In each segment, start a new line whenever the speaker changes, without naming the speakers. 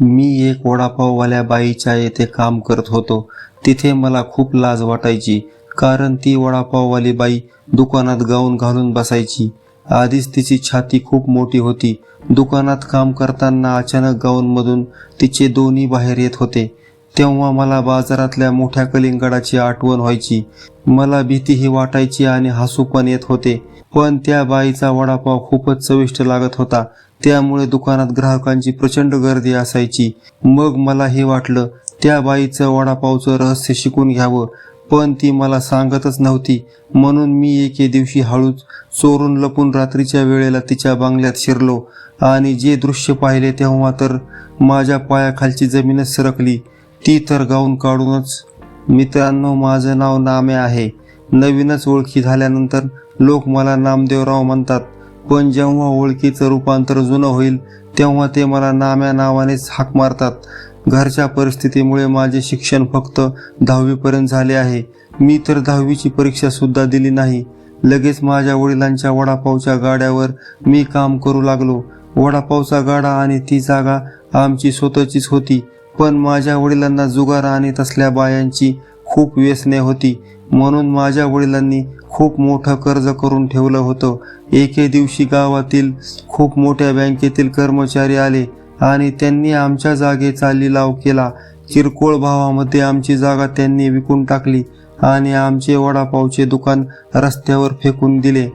मी एक वडापाववाल्या बाईच्या येथे काम करत होतो. तिथे मला खूप लाज वाटायची कारण ती वडापाववाली बाई दुकानात गाऊन घालून बसायची. आधीच तिची छाती खूप मोठी होती. दुकानात काम करताना अचानक गाऊनमधून तिचे दोन्ही बाहेर येत होते. तेव्हा मला बाजारातल्या मोठ्या कलिंगडाची आठवण व्हायची. मला भीतीही वाटायची आणि हसू पण येत होते. पण त्या बाईचा वडापाव खूपच चविष्ट लागत होता. त्यामुळे दुकानात ग्राहकांची प्रचंड गर्दी असायची. मग मला हे वाटलं त्या बाईचं वडापावचं रहस्य शिकून घ्यावं पण ती मला सांगतच नव्हती. म्हणून मी एके दिवशी हळूच चोरून लपून रात्रीच्या वेळेला तिच्या बांगल्यात शिरलो आणि जे दृश्य पाहिले तेव्हा तर माझ्या पायाखालची जमीनच सरकली. ती तर गाऊन काढूनच. मित्रांनो माझं नाव नामे आहे. नवीनच ओळखी झाल्यानंतर लोक मला नामदेवराव म्हणतात. पण जेव्हा ओळखीचं रूपांतर जुनं होईल तेव्हा ते मला नाम्या नावानेच हाक मारतात. घरच्या परिस्थितीमुळे माझे शिक्षण फक्त दहावीपर्यंत झाले आहे. मी तर दहावीची परीक्षा सुद्धा दिली नाही. लगेच माझ्या वडिलांच्या वडापावच्या गाड्यावर मी काम करू लागलो. वडापावचा गाडा आणि ती जागा आमची स्वतःचीच होती पण माझ्या वडिलांना जुगार आणत तसल्या बायांची खूप व्यसने होती. म्हणून माझ्या वडिलांनी खूप मोठं कर्ज करून ठेवलं होतं. एके दिवशी गावातील खूप मोठ्या बँकेतील कर्मचारी आले आणि त्यांनी आमच्या जागेचा लिलाव केला. किरकोळ भावामध्ये आमची जागा त्यांनी विकून टाकली आणि आमचे वडापावचे दुकान रस्त्यावर फेकून दिले.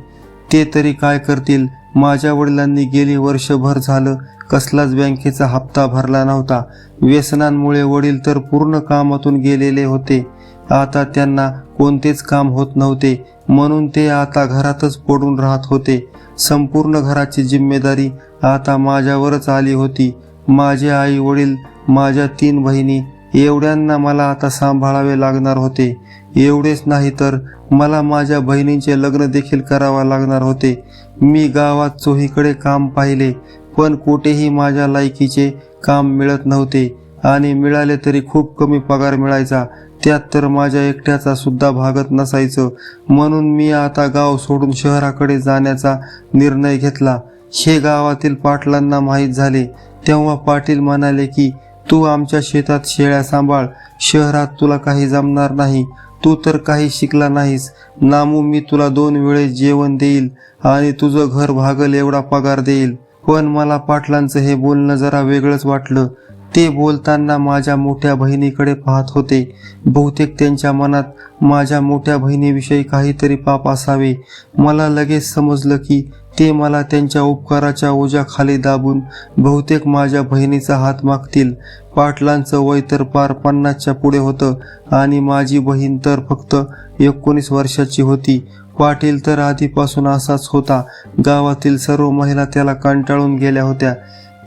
ते तरी काय करतील? माझ्या वडिलांनी गेली वर्षभर झालं कसलाच बँकेचा हप्ता भरला नव्हता. व्यसनांमुळे वडील तर पूर्ण कामातून गेलेले होते. आता त्यांना कोणतेच काम होत नव्हते म्हणून ते आता घरातच पडून राहत होते. संपूर्ण घराची जिम्मेदारी आता माझ्यावरच आली होती. माझे आई वडील माझ्या तीन बहिणी एवढ्यांना मला आता सांभाळावे लागणार होते. एवढेच नाही तर मला माझ्या बहिणींचे लग्न देखील करावा लागणार होते. मी गावात चोहीकडे काम पाहिले पण कुठेही माझ्या लायकीचे काम मिळत नव्हते. आणि मिळाले तरी खूप कमी पगार मिळायचा. त्यात तर माझ्या एकट्याचा सुद्धा भागत नसायचं. म्हणून मी आता गाव सोडून शहराकडे जाण्याचा निर्णय घेतला. हे गावातील पाटलांना माहीत झाले. तेव्हा पाटील म्हणाले की तू आमच्या शेतात शेळ्या सांभाळ. शहरात तुला काही जमणार नाही. तू तर काही शिकला नाहीस. नामू मी तुला दोन वेळेस जेवण देईल आणि तुझं घर भागल एवढा पगार देईल. पण मला पाटलांचं हे बोलणं जरा वेगळंच वाटलं. ते बोलताना माझ्या मोठ्या बहिणीकडे पाहत होते. बहुतेक त्यांच्या मनात माझ्या मोठ्या बहिणीविषयी काहीतरी पाप असावे. मला लगेच समजलं की ते मला त्यांच्या उपकाराच्या ओझ्याखाली दाबून बहुतेक माझ्या बहिणीचा हात मागतील. पाटलांचं वय तर पार पन्नासच्या पुढे होतं आणि माझी बहीण तर फक्त एकोणीस वर्षाची होती. पाटील तर आधीपासून असाच होता. गावातील सर्व महिला त्याला कंटाळून गेल्या होत्या.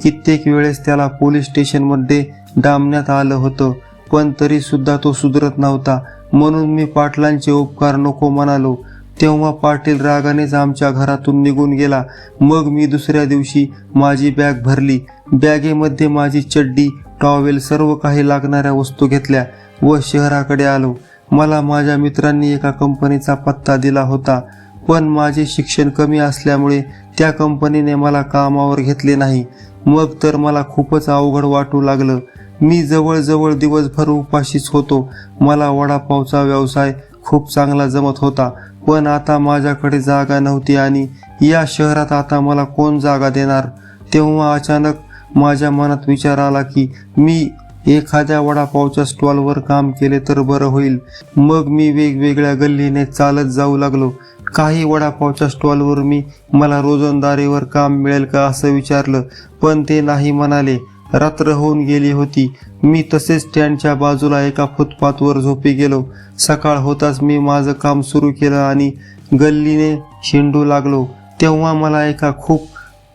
कित्येक वेळेस त्याला पोलीस स्टेशनमध्ये डांबण्यात आलं होतं पण तरी सुद्धा तो सुधरत नव्हता. म्हणून मी पाटलांचे उपकार नको म्हणालो. तेव्हा पाटील रागानेच आमच्या घरातून निघून गेला. मग मी दुसऱ्या दिवशी माझी बॅग भरली. बॅगेमध्ये माझी चड्डी टॉवेल सर्व काही लागणाऱ्या वस्तू घेतल्या व शहराकडे आलो. मला माझ्या मित्रांनी एका कंपनीचा पत्ता दिला होता पण माझे शिक्षण कमी असल्यामुळे त्या कंपनीने मला कामावर घेतले नाही. मग तर मला खूपच अवघड वाटू लागलं. मी जवळजवळ दिवसभर उपाशीच होतो. मला वडापावचा व्यवसाय खूप चांगला जमत होता. पण आता माझ्याकडे जागा नव्हती आणि या शहरात आता मला कोण जागा देणार? तेव्हा अचानक माझ्या मनात विचार आला की मी एखाद्या वडापावच्या स्टॉलवर काम केले तर बरं होईल. मग मी वेगवेगळ्या गल्लीने चालत जाऊ लागलो. काही वडापावच्या स्टॉलवर मी मला रोजंदारीवर काम मिळेल का असं विचारलं. पण ते नाही म्हणाले. रात्र होऊन गेली होती. मी तसेच स्टँडच्या बाजूला एका फुटपाथवर झोपी गेलो. सकाळ होताच मी माझं काम सुरू केलं आणि गल्लीने शेंडू लागलो. तेव्हा मला एका खूप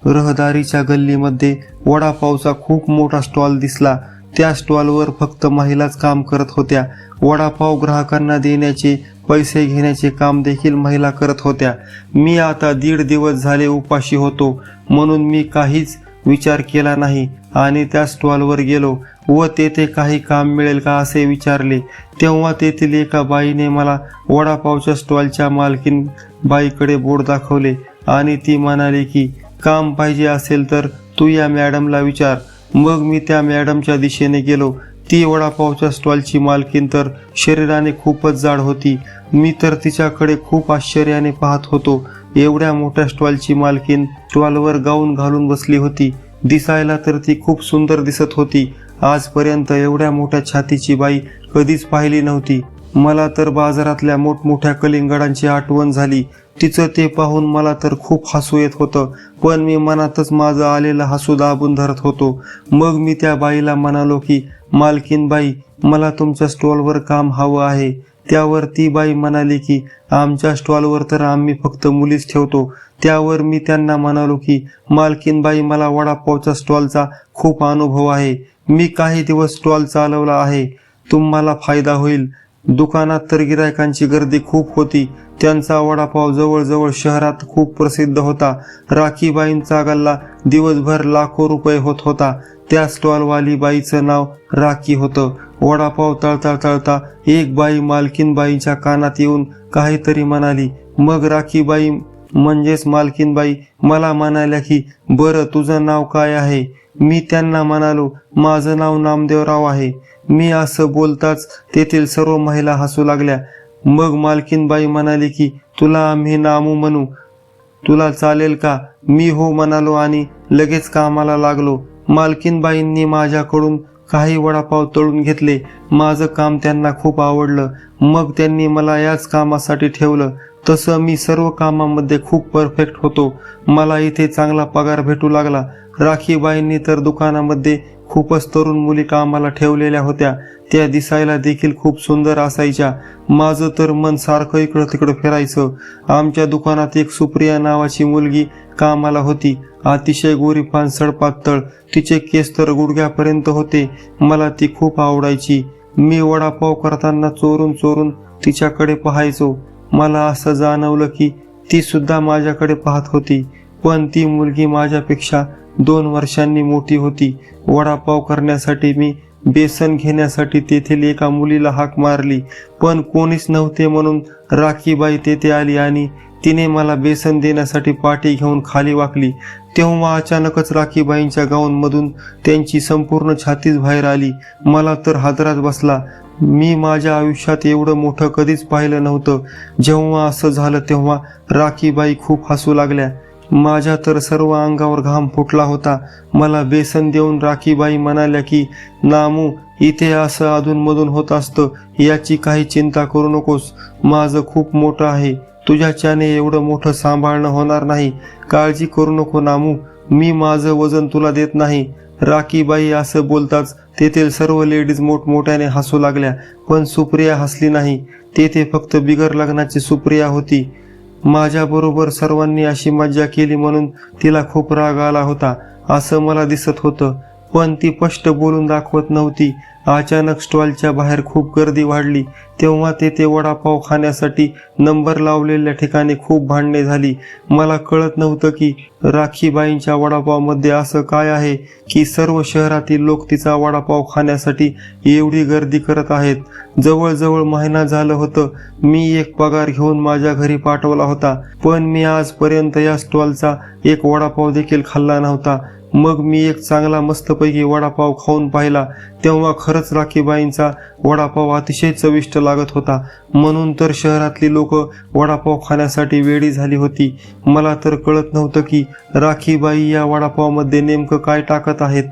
रहदारीच्या गल्लीमध्ये वडापावचा खूप मोठा स्टॉल दिसला. त्या स्टॉलवर फक्त महिलाच काम करत होत्या. वडापाव ग्राहकांना देण्याचे पैसे घेण्याचे काम देखील महिला करत होत्या. मी आता दीड दिवस झाले उपाशी होतो म्हणून मी काहीच विचार केला नाही आणि त्या स्टॉलवर गेलो. व तेथे काही काम मिळेल का असे विचारले. तेव्हा तेथील एका बाईने मला वडापावच्या स्टॉलच्या मालकीन बाईकडे बोर्ड दाखवले आणि ती म्हणाली की काम पाहिजे असेल तर तू या मॅडमला विचार. मग मी त्या मॅडमच्या दिशेने गेलो. ती वडापावच्या स्टॉलची मालकीन तर शरीराने खूपच जाड होती. मी तर तिच्याकडे खूप आश्चर्याने पाहत होतो. एवढ्या मोठ्या स्टॉलची मालकीन स्टॉलवर गाऊन घालून बसली होती. दिसायला तर ती खूप सुंदर दिसत होती. आजपर्यंत एवढ्या मोठ्या छातीची बाई कधीच पाहिली नव्हती. मला तर बाजारातल्या मोठमोठ्या कलिंगडांची आठवण झाली. तिचं ते पाहून मला तर खूप हसू येत होतं पण मी मनातच माझं आलेलं हसू दाबून धरत होतो. मग मी त्या बाईला म्हणालो की मालकीन बाई मला तुमच्या स्टॉलवर काम हवं आहे. त्यावर ती बाई म्हणाली की आमच्या स्टॉलवर तर आम्ही फक्त मुलीच ठेवतो. त्यावर मी त्यांना म्हणालो की मालकीन बाई मला वडापावच्या स्टॉलचा खूप अनुभव आहे. मी काही दिवस स्टॉल चालवला आहे. तुम्हाला फायदा होईल. दुकानात तर गिरायकांची गर्दी खूप होती. त्यांचा वडापाव जवळजवळ शहरात खूप प्रसिद्ध होता. राखीबाईंचा गल्ला दिवसभर लाखो रुपये होत होता. त्या स्टॉलवाली बाईचं नाव राखी होतं. वडापाव तळता तळता एक बाई मालकीनबाईच्या कानात येऊन काहीतरी म्हणाली. मग राखीबाई म्हणजेच मालकीनबाई मला म्हणाल्या की बरं तुझं नाव काय आहे? मी त्यांना म्हणालो माझं नाव नामदेवराव आहे. मी असं बोलताच तेथील सर्व महिला हसू लागल्या. मग मालकीनबाई म्हणाली की तुला आम्ही नामू म्हणू. तुला चालेल का? मी हो म्हणालो आणि लगेच कामाला लागलो. मालकीनबाईंनी माझ्याकडून काही वडापाव तळून घेतले. माझं काम त्यांना खूप आवडलं. मग त्यांनी मला याच कामासाठी ठेवलं. तसं मी सर्व कामामध्ये खूप परफेक्ट होतो. मला इथे चांगला पगार भेटू लागला. राखीबाईंनी तर दुकानामध्ये खूपच तरुण मुली कामाला ठेवलेल्या होत्या. त्या दिसायला देखील खूप सुंदर असायच्या. माझं तर मन सारखं इकडं तिकडं फिरायचं. आमच्या दुकानात एक सुप्रिया नावाची मुलगी कामाला होती. अतिशय गोरी फानसड पातळ तिचे केस तर गुडघ्यापर्यंत होते. मला ती खूप आवडायची. मी वडापाव करताना चोरून चोरून तिच्याकडे पाहायचो. मला असं जाणवलं की ती सुद्धा माझ्याकडे पाहत होती. पण ती मुलगी माझ्यापेक्षा दोन वर्षांनी मोठी होती. वडापाव करण्यासाठी मी बेसन घेण्यासाठी तेथील एका मुलीला हाक मारली. पण कोणीच नव्हते म्हणून राखीबाई तेथे आली आणि तिने मला बेसन देण्यासाठी पाठी घेऊन खाली वाकली. तेव्हा अचानकच राखीबाईंच्या गाऊनमधून त्यांची संपूर्ण छातीच बाहेर आली. मला तर हादरात बसला. मी माझ्या आयुष्यात एवढं मोठं कधीच पाहिलं नव्हतं. जेव्हा असं झालं तेव्हा राखीबाई खूप हसू लागल्या. माझ्या तर सर्व अंगावर घाम फुटला होता. मला बेसन देऊन राखीबाई म्हणाल्या की नामू इथे असं अधूनमधून होत असतं याची काही चिंता करू नकोस. माझं खूप मोठं आहे. तुझ्याच्याने एवढं मोठं सांभाळणं होणार नाही. काळजी करू नको नामू. मी माझं वजन तुला देत नाही. राखीबाई असं बोलताच तेथील सर्व लेडीज मोठमोठ्याने हसू लागल्या पण सुप्रिया हसली नाही. तेथे फक्त बिगर लग्नाची सुप्रिया होती. माझ्याबरोबर सर्वांनी अशी मज्जा केली म्हणून तिला खूप राग आला होता असं मला दिसत होतं पण ती स्पष्ट बोलून दाखवत नव्हती. अचानक स्टॉलच्या बाहेर खूप गर्दी वाढली. तेव्हा तेथे वडापाव खाण्यासाठी नंबर लावलेल्या ठिकाणी खूप भांडणे झाली. मला कळत नव्हतं की राखीबाईंच्या वडापावमध्ये असं काय आहे की सर्व शहरातील लोक तिचा वडापाव खाण्यासाठी एवढी गर्दी करत आहेत. जवळजवळ महिना झालं होतं. मी एक पगार घेऊन माझ्या घरी पाठवला होता. पण मी आजपर्यंत या स्टॉलचा एक वडापाव देखील खाल्ला नव्हता. मग मी एक चांगला मस्तपैकी वडापाव खाऊन पाहिला. तेव्हा खरंच राखीबाईंचा वडापाव अतिशय चविष्ट लागत होता. म्हणून तर शहरातली लोक वडापाव खाण्यासाठी वेडी झाली होती. मला तर कळत नव्हतं की राखीबाई या वडापावमध्ये नेमकं काय टाकत आहेत.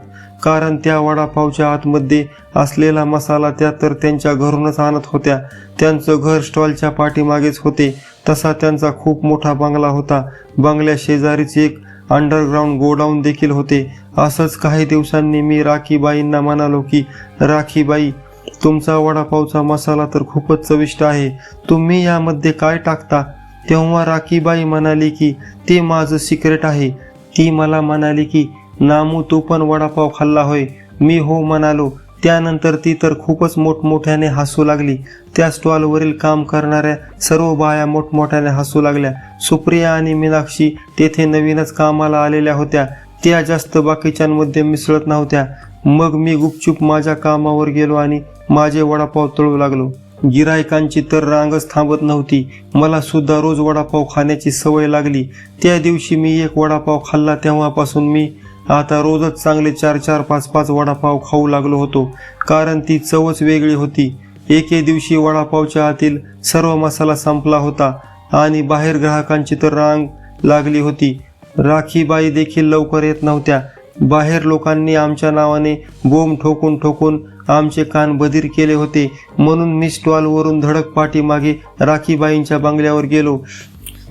कारण त्या वडापावच्या आतमध्ये असलेला मसाला त्या तर त्यांच्या घरूनच आणत होत्या. त्यांचं घर स्टॉलच्या पाठीमागेच होते. तसा त्यांचा खूप मोठा बंगला होता. बंगल्या शेजारीच एक अंडरग्राऊंड गोडाऊन देखील होते. असंच काही दिवसांनी मी राखीबाईंना म्हणालो की राखीबाई तुमचा वडापावचा मसाला तर खूपच चविष्ट आहे. तुम्ही यामध्ये काय टाकता? तेव्हा राखीबाई म्हणाली की ते माझं सिक्रेट आहे. ती मला म्हणाली की नामू तू पण वडापाव खाल्ला होय. मी हो म्हणालो. त्यानंतर ती तर खूपच मोठमोठ्याने हसू लागली. त्या स्टॉलवरील काम करणाऱ्या सर्व बाया मोठमोठ्याने हसू लागल्या. सुप्रिया आणि मीनाक्षी तेथे नवीनच कामाला आलेल्या होत्या. त्या जास्त बाकीच्यांमध्ये मिसळत नव्हत्या. मग मी गुपचूप माझ्या कामावर गेलो आणि माझे वडापाव तळू लागलो. गिरायकांची तर रांगच थांबत नव्हती. मला सुद्धा रोज वडापाव खाण्याची सवय लागली. त्या दिवशी मी एक वडापाव खाल्ला तेव्हापासून मी आता रोजच चांगले चार चार पाच पाच वडापाव खाऊ लागलो होतो. कारण ती चवच वेगळी होती. एके दिवशी वडापावच्या आतील सर्व मसाला संपला होता आणि बाहेर ग्राहकांची तर रांग लागली होती. राखीबाई देखील लवकर येत नव्हत्या. बाहेर लोकांनी आमच्या नावाने बोंब ठोकून ठोकून आमचे कान बधीर केले होते. म्हणून मी स्टॉलवरून धडक पाठीमागे राखीबाईंच्या बंगल्यावर गेलो.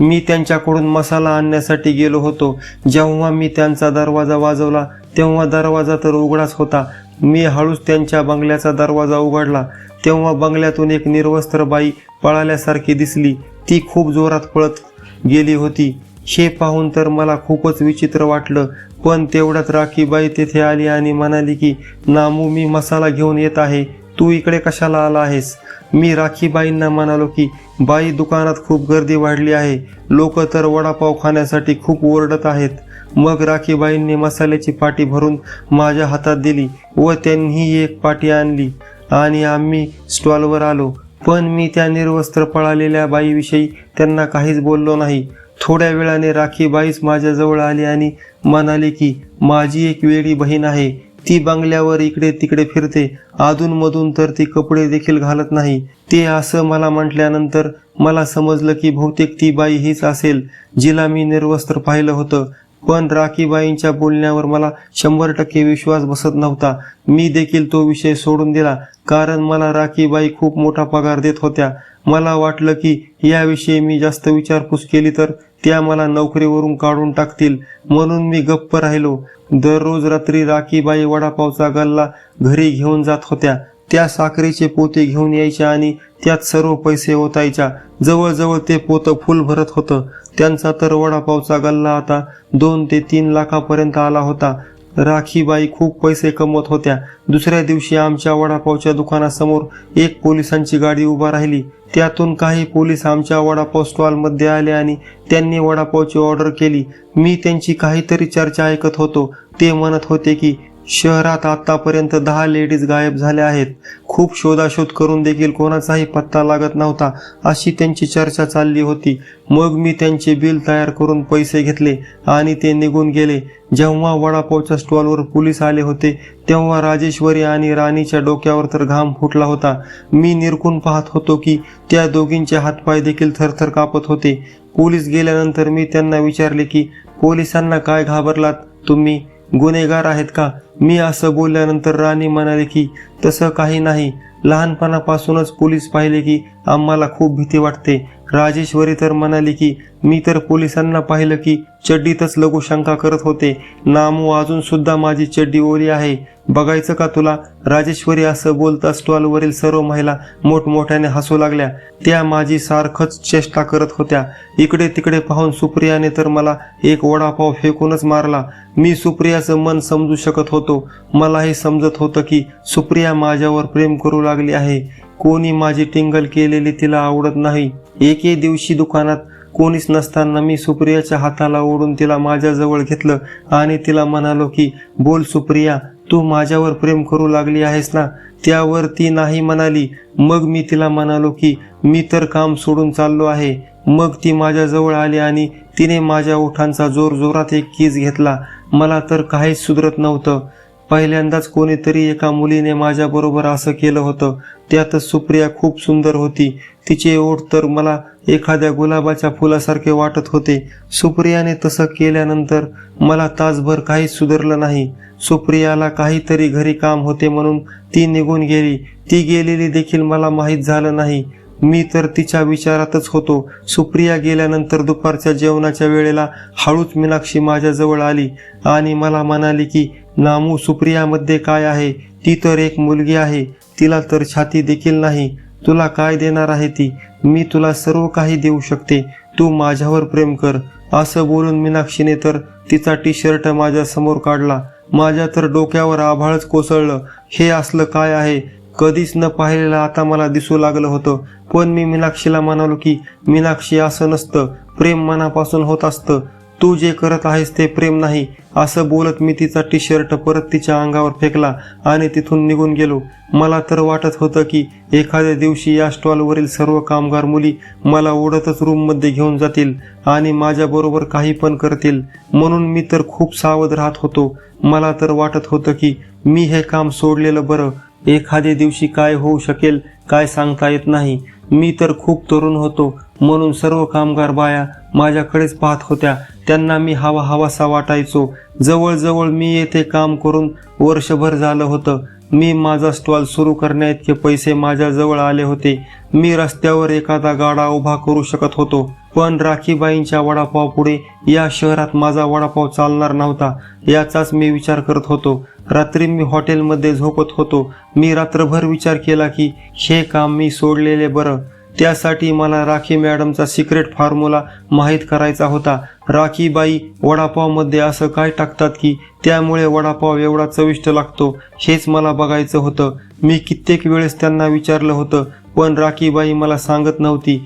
मी त्यांच्याकडून मसाला आणण्यासाठी गेलो होतो. जेव्हा मी त्यांचा दरवाजा वाजवला तेव्हा दरवाजा तर उघडाच होता. मी हळूच त्यांच्या बंगल्याचा दरवाजा उघडला. तेव्हा बंगल्यातून एक निर्वस्त्र बाई पळाल्यासारखी दिसली. ती खूप जोरात पळत गेली होती. हे पाहून तर मला खूपच विचित्र वाटलं पण तेवढ्यात राखीबाई तेथे आली आणि म्हणाली की नामू मी मसाला घेऊन येत आहे. तू इकडे कशाला आला आहेस? मी राखीबाईंना म्हणालो की बाई दुकानात खूप गर्दी वाढली आहे. लोक तर वडापाव खाण्यासाठी खूप ओरडत आहेत. मग राखीबाईंनी मसाल्याची पाटी भरून माझ्या हातात दिली व त्यांनी एक पाटी आणली आणि आम्ही स्टॉलवर आलो. पण मी त्या निर्वस्त्र पळालेल्या बाईविषयी त्यांना काहीच बोललो नाही. थोड्या वेळाने राखीबाईच माझ्याजवळ आली आणि म्हणाली की माझी एक वेडी बहीण आहे. ती बंगल्यावर इकडे तिकडे फिरते. अधूनमधून तर ती कपडे देखील घालत नाही. ते असं मला म्हटल्यानंतर मला समजलं की बहुतेक ती बाई हीच असेल जिला मी निर्वस्त्र पाहिलं होतं. पण राखीबाईंच्या बोलण्यावर मला शंभर टक्के विश्वास बसत नव्हता. मी देखील तो विषय सोडून दिला कारण मला राखीबाई खूप मोठा पगार देत होत्या. मला वाटलं की याविषयी मी जास्त विचारपूस केली तर त्या मला नोकरीवरून काढून टाकतील. म्हणून मी गप्प राहिलो. दररोज रात्री राखीबाई वडापावचा गल्ला घरी घेऊन जात होत्या. त्या साखरेचे पोते घेऊन यायच्या आणि त्यात सर्व पैसे ओतायच्या. जवळजवळ ते पोतं फुल भरत होतं. त्यांचा तर वडापावचा गल्ला आता दोन ते तीन लाखापर्यंत आला होता. राखीबाई खूप पैसे कमवत होत्या. दुसऱ्या दिवशी आमच्या वडापावच्या दुकानासमोर एक पोलिसांची गाडी उभा राहिली. त्यातून काही पोलीस आमच्या वडापाव स्टॉलमध्ये आले आणि त्यांनी वडापावची ऑर्डर केली. मी त्यांची काहीतरी चर्चा ऐकत होतो. ते म्हणत होते की शहरात आतापर्यंत दहा लेडीज गायब झाल्या आहेत. खूप शोधाशोध करून देखील कोणाचाही पत्ता लागत नव्हता अशी त्यांची चर्चा चालली होती. मग मी त्यांचे बिल तयार करून पैसे घेतले आणि ते निघून गेले. जेव्हा वडापावच्या स्टॉलवर पोलीस आले होते तेव्हा राजेश्वरी आणि राणीच्या डोक्यावर तर घाम फुटला होता. मी निरखून पाहत होतो की त्या दोघींचे हातपाय देखील थरथर कापत होते. पोलीस गेल्यानंतर मी त्यांना विचारले की पोलिसांना काय घाबरलात तुम्ही? गुन्हेगार आहेत का? मी असं बोलल्यानंतर राणी म्हणाले की तसं काही नाही. लहानपणापासूनच पोलीस पाहिले की आम्हाला खूप भीती वाटते. राजेश्वरी तर म्हणाली की मी तर पोलिसांना पाहिलं की चड्डीतच लघुशंका करत होते. नामू अजून सुद्धा माझी चड्डी ओली आहे. बघायचं का तुला? राजेश्वरी असं बोलता स्टॉलवरील सर्व महिला मोठमोठ्याने हसू लागल्या. त्या माझी सारखंच चेष्टा करत होत्या. इकडे तिकडे पाहून सुप्रियाने तर मला एक वडापाव फेकूनच मारला. मी सुप्रियाचं मन समजू शकत होतो. मलाही समजत होतं की सुप्रिया माझ्यावर प्रेम करू लागली आहे. कोणी माझी टिंगल केलेली तिला आवडत नाही. एके दिवशी दुकानात कोणीच नसताना मी सुप्रियाच्या हाताला ओढून तिला माझ्याजवळ घेतलं आणि तिला म्हणालो की बोल सुप्रिया तू माझ्यावर प्रेम करू लागली आहेस ना? त्यावर ती नाही म्हणाली. मग मी तिला म्हणालो की मी तर काम सोडून चाललो आहे. मग ती माझ्याजवळ आली आणि तिने माझ्या ओठांचा जोर जोरात एक कीज घेतला. मला तर काहीच सुधरत नव्हतं. पहिल्यांदाच कोणीतरी एका मुलीने माझ्याबरोबर असं केलं होतं. त्यातच सुप्रिया खूप सुंदर होती. तिचे ओठ तर मला एखाद्या गुलाबाच्या फुलासारखे वाटत होते. सुप्रियाने तसं केल्यानंतर मला तासभर काहीच सुधारलं नाही. सुप्रियाला काहीतरी घरी काम होते म्हणून ती निघून गेली. ती गेलेली देखील मला माहीत झालं नाही. मी तर तिच्या विचारातच होतो. सुप्रिया गेल्यानंतर दुपारच्या जेवणाच्या वेळेला हळूच मीनाक्षी माझ्याजवळ आली आणि मला म्हणाली की नामू सुप्रियामध्ये काय आहे? ती तर एक मुलगी आहे. तिला तर छाती देखील नाही. तुला काय देणार आहे ती? मी तुला सर्व काही देऊ शकते. तू माझ्यावर प्रेम कर. असं बोलून मीनाक्षीने तर तिचा टी शर्ट माझ्यासमोर काढला. माझ्या तर डोक्यावर आभाळच कोसळलं. हे असलं काय आहे? कधीच न पाहिलेलं आता मला दिसू लागलं होतं. पण मी मीनाक्षीला म्हणालो की मीनाक्षी असं नसतं. प्रेम मनापासून होत असतं. तू जे करत आहेस ते प्रेम नाही. असं बोलत मी तिचा टी शर्ट परत तिच्या अंगावर फेकला आणि तिथून निघून गेलो. मला तर वाटत होतं की एखाद्या दिवशी या स्टॉलवरील सर्व कामगार मुली मला ओढतच रूममध्ये घेऊन जातील आणि माझ्याबरोबर काही पण करतील. म्हणून मी तर खूप सावध राहत होतो. मला तर वाटत होतं की मी हे काम सोडलेलं बरं. एखाद्या दिवशी काय होऊ शकेल काय सांगता येत नाही. मी तर खूप तरुण होतो म्हणून सर्व कामगार बाया माझ्याकडेच पाहत होत्या. त्यांना मी हवा हवासा वाटायचो. जवळजवळ मी येथे काम करून वर्षभर झालं होतं. मी माझा स्टॉल सुरू करण्याइतके पैसे माझ्याजवळ आले होते. मी रस्त्यावर एखादा गाडा उभा करू शकत होतो पण राखीबाईंच्या वडापाव पुढे या शहरात माझा वडापाव चालणार नव्हता याचाच मी विचार करत होतो. रात्री मी हॉटेलमध्ये झोपत होतो. मी रात्रभर विचार केला की हे काम मी सोडलेले बरं. त्यासाठी मला राखी मॅडमचा सिक्रेट फॉर्म्युला माहीत करायचा होता. राखीबाई वडापावमध्ये असं काय टाकतात की त्यामुळे वडापाव एवढा चविष्ट लागतो? हेच मला बघायचं होतं. मी कित्येक वेळेस त्यांना विचारलं होतं पण राखीबाई मला सांगत नव्हती.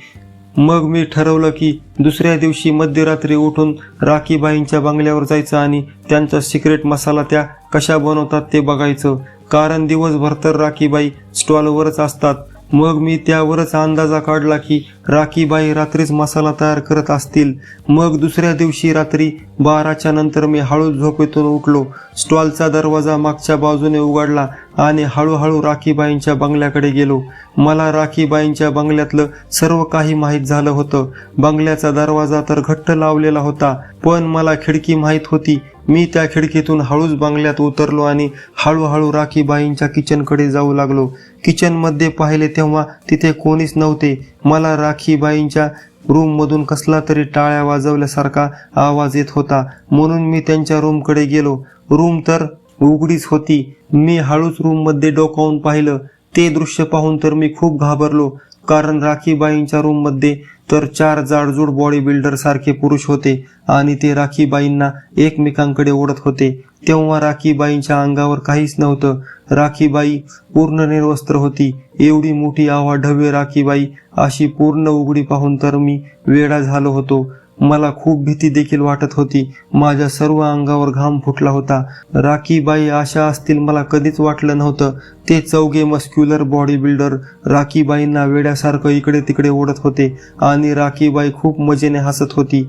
मग मी ठरवलं की दुसऱ्या दिवशी मध्यरात्री उठून राखीबाईंच्या बंगल्यावर जायचं आणि त्यांचा सिक्रेट मसाला त्या कशा बनवतात ते बघायचं. कारण दिवसभर तर राखीबाई स्टॉलवरच असतात. मग मी त्यावरच अंदाजा काढला की राखीबाई रात्रीच मसाला तयार करत असतील. मग दुसऱ्या दिवशी रात्री बाराच्या नंतर मी हळूच झोपेतून उठलो. स्टॉलचा दरवाजा मागच्या बाजूने उघडला. आणि हळूहळू राखीबाईंच्या बंगल्याकडे गेलो. मला राखीबाईंच्या बंगल्यातलं सर्व काही माहीत झालं होतं. बंगल्याचा दरवाजा तर घट्ट लावलेला होता पण मला खिडकी माहीत होती. मी त्या खिडकीतून हळूच बंगल्यात उतरलो आणि हळूहळू राखीबाईंच्या किचनकडे जाऊ लागलो. किचनमध्ये पाहिले तेव्हा तिथे कोणीच नव्हते. मला राखीबाईंच्या रूममधून कसला तरी टाळ्या वाजवल्यासारखा आवाज येत होता म्हणून मी त्यांच्या रूमकडे गेलो. रूम तर उघडीच होती. मी हळूच रूममध्ये डोकावून पाहिलं. ते दृश्य पाहून तर मी खूप घाबरलो. कारण राखीबाईंच्या रूममध्ये तर चार जाडजूड बॉडी बिल्डर सारखे पुरुष होते आणि ते राखीबाईंना एकमेकांकडे ओढत होते. तेव्हा राखीबाईंच्या अंगावर काहीच नव्हतं. राखीबाई पूर्ण निर्वस्त्र होती. एवढी मोठी आवा ढवे राखीबाई अशी पूर्ण उघडी पाहून तर मी वेडा झालो होतो. मला खूप भीती देखील वाटत होती. माझ्या सर्व अंगावर घाम फुटला होता. राखीबाई अशा असतील मला कधीच वाटलं नव्हतं. ते चौघे मस्क्युलर बॉडी बिल्डर राखीबाईंना वेड्यासारखं इकडे तिकडे ओढत होते आणि राखीबाई खूप मजेने हसत होती.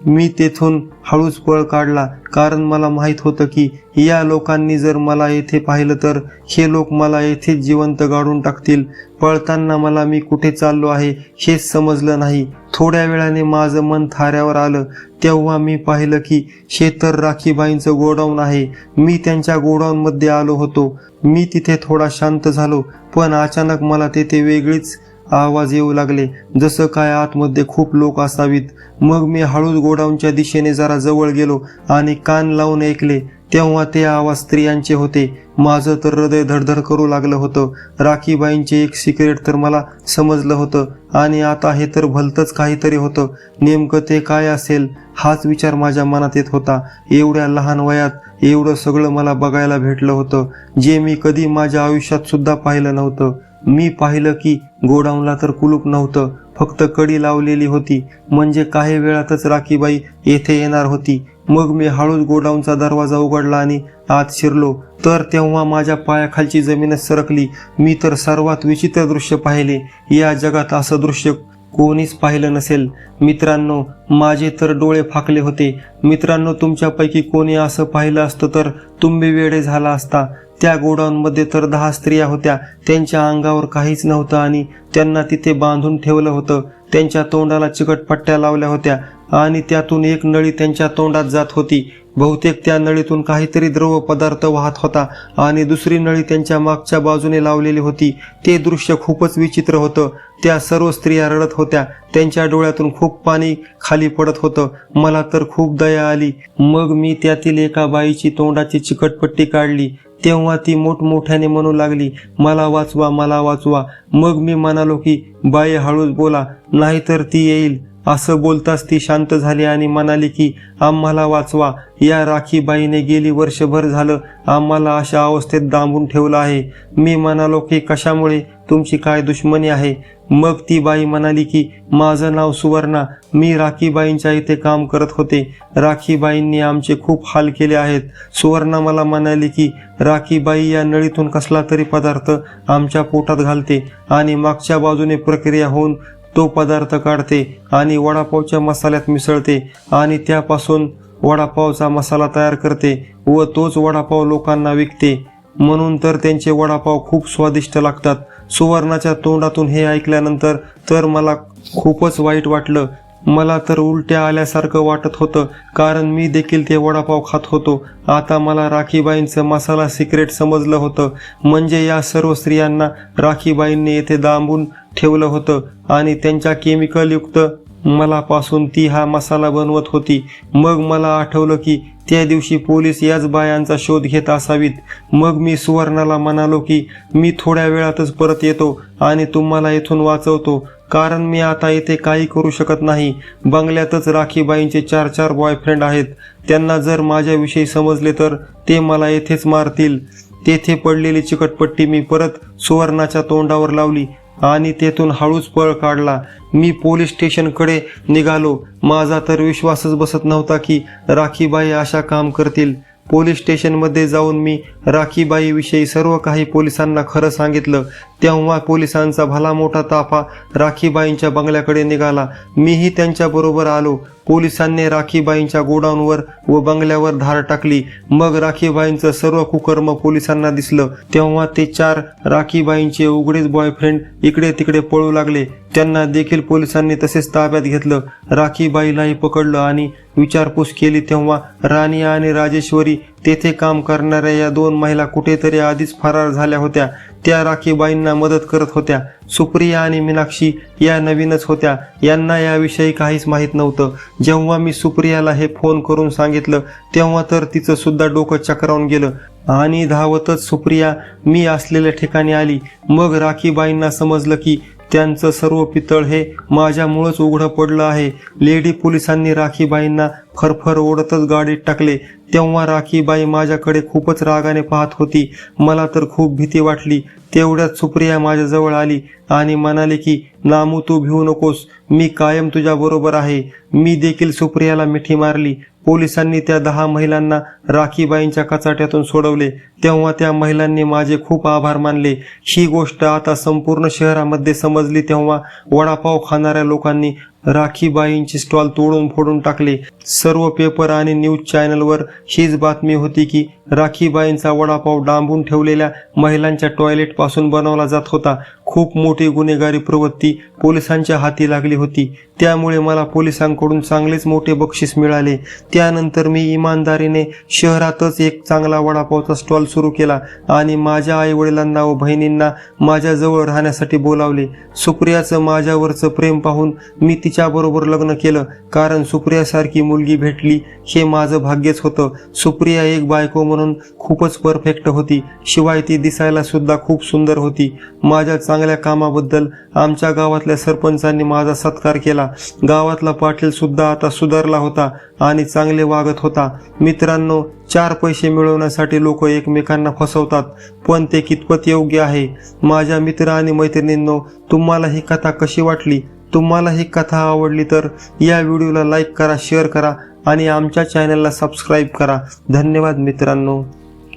मी तेथून हळूच पळ काढला कारण मला माहीत होतं की या लोकांनी जर मला येथे पाहिलं तर हे लोक मला येथेच जिवंत गाडून टाकतील. पळताना मला मी कुठे चाललो आहे हेच समजलं नाही. थोड्या वेळाने माझं मन थाऱ्यावर आलं. तेव्हा मी पाहिलं की शेतर राखीबाईंचं गोडाऊन आहे. मी त्यांच्या गोडाऊनमध्ये आलो होतो. मी तिथे थोडा शांत झालो पण अचानक मला तेथे वेगळीच आवाज येऊ लागले. जसं काय आतमध्ये खूप लोक असावीत. मग मी हळूच गोडाऊनच्या दिशेने जरा जवळ गेलो आणि कान लावून ऐकले तेव्हा ते आवाज स्त्रियांचे होते. माझं तर हृदय धडधड करू लागलं होतं. राखीबाईंचे एक सिक्रेट तर मला समजलं होतं. आणि आता हे तर भलतंच काहीतरी होतं. नेमकं ते काय असेल हाच विचार माझ्या मनात येत होता. एवढ्या लहान वयात एवढं सगळं मला बघायला भेटलं होतं. जे मी कधी माझ्या आयुष्यात सुद्धा पाहिलं नव्हतं. मी पाहिलं की गोडाऊनला तर कुलूप नव्हतं. फक्त कडी लावलेली होती. म्हणजे काही वेळातच राखीबाई येथे येणार होती. मग मी हळूच गोडाऊनचा दरवाजा उघडला आणि आत शिरलो. तर तेव्हा माझ्या पायाखालची जमीनच सरकली. मी तर सर्वात विचित्र दृश्य पाहिले. या जगात असं दृश्य कोणीच पाहिलं नसेल. मित्रांनो माझे तर डोळे फाकले होते. मित्रांनो तुमच्यापैकी कोणी असं पाहिलं असतं तर तुम्ही वेडे झाला असता. त्या गोडाऊनमध्ये तर दहा स्त्रिया होत्या. त्यांच्या अंगावर काहीच नव्हतं आणि त्यांना तिथे बांधून ठेवलं होतं. त्यांच्या तोंडाला चिकट पट्ट्या लावल्या होत्या आणि त्यातून एक नळी त्यांच्या तोंडात जात होती. बहुतेक त्या नळीतून काहीतरी द्रव पदार्थ वाहत होता आणि दुसरी नळी त्यांच्या मागच्या बाजूने लावलेली होती. ते दृश्य खूपच विचित्र होतं. त्या सर्व स्त्रिया रडत होत्या. त्यांच्या डोळ्यातून खूप पाणी खाली पडत होतं. मला तर खूप दया आली. मग मी त्यातील एका बाईची तोंडाची चिकटपट्टी काढली. तेव्हा ती मोठमोठ्याने म्हणू लागली मला वाचवा मला वाचवा. मग मी म्हणालो की बाई हळूच बोला नाहीतर ती येईल. असं बोलताच ती शांत झाली आणि म्हणाली की आम्हाला वाचवा. या राखीबाईने गेली वर्षभर झालं. आम्हाला अशा अवस्थेत दांबून ठेवलं आहे. मी म्हणालो की कशामुळे? तुमची काय दुश्मनी आहे? मग ती बाई म्हणाली की माझं नाव सुवर्णा. मी राखीबाईंच्या इथे काम करत होते. राखीबाईंनी आमचे खूप हाल केले आहेत. सुवर्णा मला म्हणाली की राखीबाई या नळीतून कसला तरी पदार्थ आमच्या पोटात घालते आणि मागच्या बाजूने प्रक्रिया होऊन तो पदार्थ काढते आणि वडापावच्या मसाल्यात मिसळते आणि त्यापासून वडापावचा मसाला तयार करते व तोच वडापाव लोकांना विकते. म्हणून तर त्यांचे वडापाव खूप स्वादिष्ट लागतात. सुवर्णाच्या तोंडातून हे ऐकल्यानंतर तर मला खूपच वाईट वाटलं. मला तर उलट्या आल्यासारखं वाटत होतं कारण मी देखील ते वडापाव खात होतो. आता मला राखीबाईंचं मसाला सिक्रेट समजलं होतं. म्हणजे या सर्व स्त्रियांना राखीबाईंनी येथे दांबून ठेवलं होतं आणि त्यांच्या केमिकलयुक्त मलापासून ती हा मसाला बनवत होती. मग मला आठवलं की त्या दिवशी पोलीस याच बायांचा शोध घेत असावीत. मग मी सुवर्णाला म्हणालो की मी थोड्या वेळातच परत येतो आणि तुम्हाला इथून वाचवतो. कारण मी आता येथे काही करू शकत नाही. बंगल्यातच राखीबाईंचे चार चार बॉयफ्रेंड आहेत. त्यांना जर माझ्याविषयी समजले तर ते मला येथेच मारतील. तेथे पडलेली चिकटपट्टी मी परत सुवर्णाच्या तोंडावर लावली. आणि तेथून हळूच पळ काढला. मी पोलीस स्टेशनकडे निघालो. माझा तर विश्वासच बसत नव्हता की राखीबाई अशा काम करतील. पोलीस स्टेशनमध्ये जाऊन मी राखीबाईविषयी सर्व काही पोलिसांना खरं सांगितलं. तेव्हा पोलिसांचा भला मोठा ताफा राखीबाईंच्या बंगल्याकडे निघाला. मीही त्यांच्याबरोबर आलो. पोलिसांनी राखीबाईंच्या गोडाऊनवर व बंगल्यावर धार टाकली. मग राखीबाईंचं सर्व कुकर्म पोलिसांना दिसलं. तेव्हा ते चार राखीबाईंचे उघडेच बॉयफ्रेंड इकडे तिकडे पळू लागले. त्यांना देखील पोलिसांनी तसेच ताब्यात घेतलं. राखीबाईलाही पकडलं आणि विचारपूस केली. तेव्हा राणी आणि राजेश्वरी तेथे काम करणाऱ्या या दोन महिला कुठेतरी आधीच फरार झाल्या होत्या. त्या राखीबाईंना मदत करत होत्या. सुप्रिया आणि मीनाक्षी या नवीनच होत्या. यांना याविषयी काहीच माहीत नव्हतं. जेव्हा मी सुप्रियाला हे फोन करून सांगितलं तेव्हा तर तिचं सुद्धा डोकं चक्रावून गेलं. आणि धावतच सुप्रिया मी असलेल्या ठिकाणी आली. मग राखीबाईंना समजलं की त्यांचं सर्व पितळ हे माझ्यामुळंच उघडं पडलं आहे. लेडी पोलिसांनी राखीबाईंना फरफर ओढतच गाडीत टाकले. तेव्हा राखीबाई माझ्याकडे खूपच रागाने पाहत होती. मला तर खूप भीती वाटली. तेवढ्यात सुप्रिया माझ्याजवळ आली आणि म्हणाले की नामू तू भिवू नकोस. मी कायम तुझ्या बरोबर आहे. मी देखील सुप्रियाला मिठी मारली. पोलिसांनी त्या दहा महिलांना राखीबाईंच्या कचाट्यातून सोडवले. तेव्हा त्या महिलांनी माझे खूप आभार मानले. ही गोष्ट आता संपूर्ण शहरामध्ये समजली तेव्हा वडापाव खाणाऱ्या लोकांनी राखीबाईंची स्टॉल तोडून फोडून टाकले. सर्व पेपर आणि न्यूज चॅनलवर हीच बातमी होती की राखीबाईंचा वडापाव डांबून ठेवलेल्या महिलांच्या टॉयलेटपासून बनवला जात होता. खूप मोठी गुन्हेगारी प्रवृत्ती पोलिसांच्या हाती लागली होती. त्यामुळे मला पोलिसांकडून चांगलेच मोठे बक्षीस मिळाले. त्यानंतर मी इमानदारीने शहरातच एक चांगला वडापावचा स्टॉल सुरू केला आणि माझ्या आई वडिलांना व बहिणींना माझ्याजवळ राहण्यासाठी बोलावले. सुप्रियाचं माझ्यावरचं प्रेम पाहून मी ती तिच्याबरोबर लग्न केलं. कारण सुप्रियासारखी मुलगी भेटली हे माझं भाग्यच होतं. सुप्रिया एक बायको म्हणून खूपच परफेक्ट होती. शिवाय ती दिसायला सुद्धा खूप सुंदर होती. माझ्या चांगल्या कामाबद्दल आमच्या गावातल्या सरपंचांनी माझा सत्कार केला. गावातला पाटील सुद्धा आता सुधारला होता आणि चांगले वागत होता. मित्रांनो चार पैसे मिळवण्यासाठी लोक एकमेकांना फसवतात पण ते कितपत योग्य आहे? माझ्या मित्र आणि मैत्रिणींनो तुम्हाला ही कथा कशी वाटली? तुम्हाला ही कथा आवडली तर या व्हिडिओला लाईक करा शेअर करा आणि आमच्या चॅनलला सबस्क्राईब करा. धन्यवाद मित्रांनो.